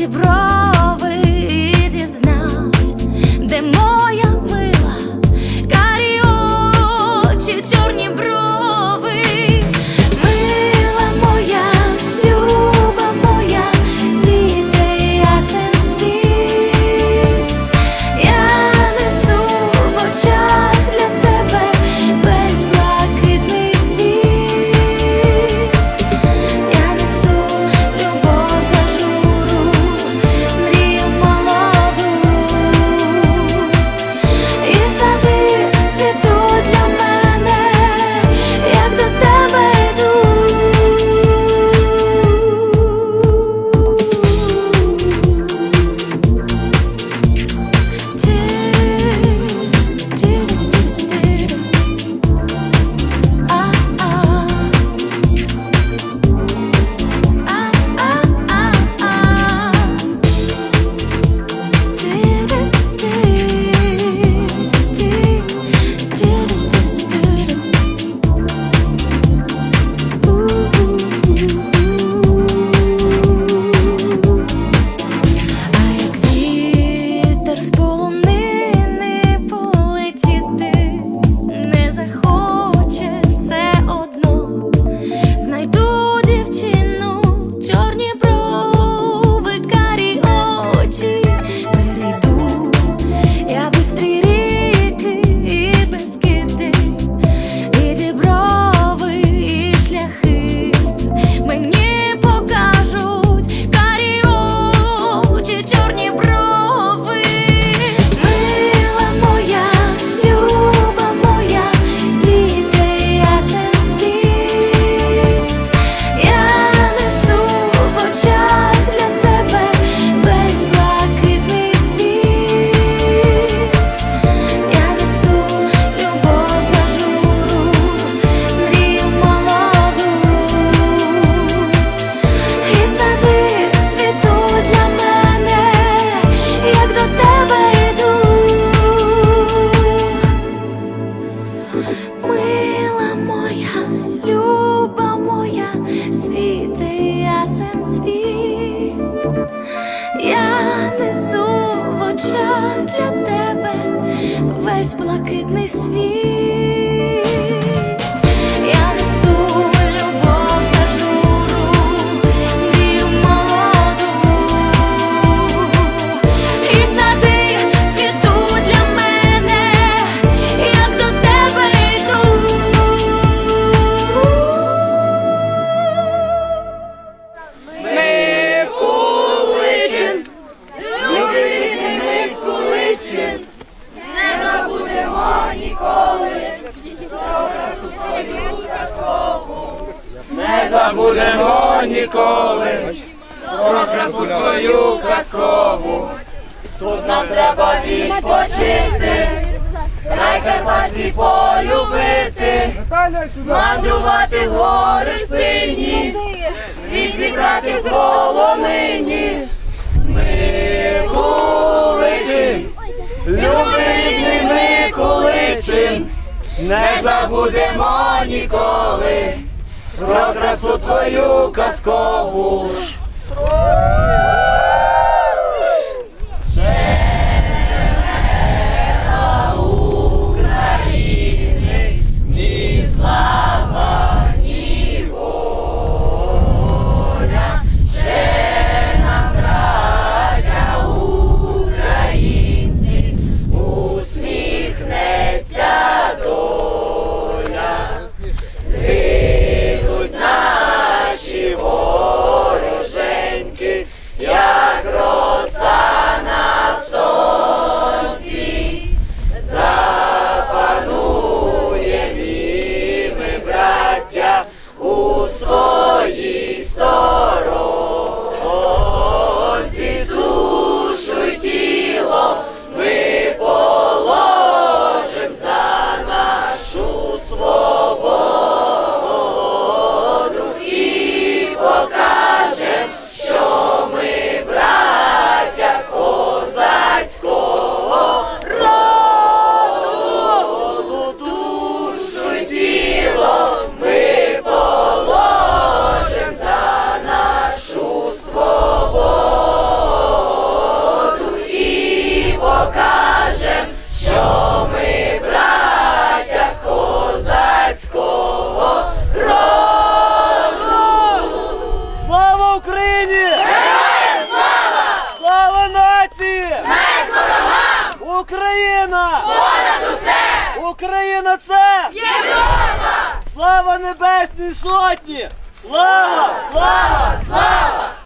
розібрав. мила моя, люба моя, світи ясен світ, я несу в очах для тебе весь блакитний світ. забудемо ніколи, про красу твою казкову. Тут нам треба відпочити, рай Карпатський полюбити, мандрувати з гори сині, світ зібрати з полонині. Микуличин, любий Микуличин, не забудемо ніколи про красу твою казкову. Україна! Понад усе! Україна це! Європа! Слава Небесній Сотні! Слава! Слава! Слава!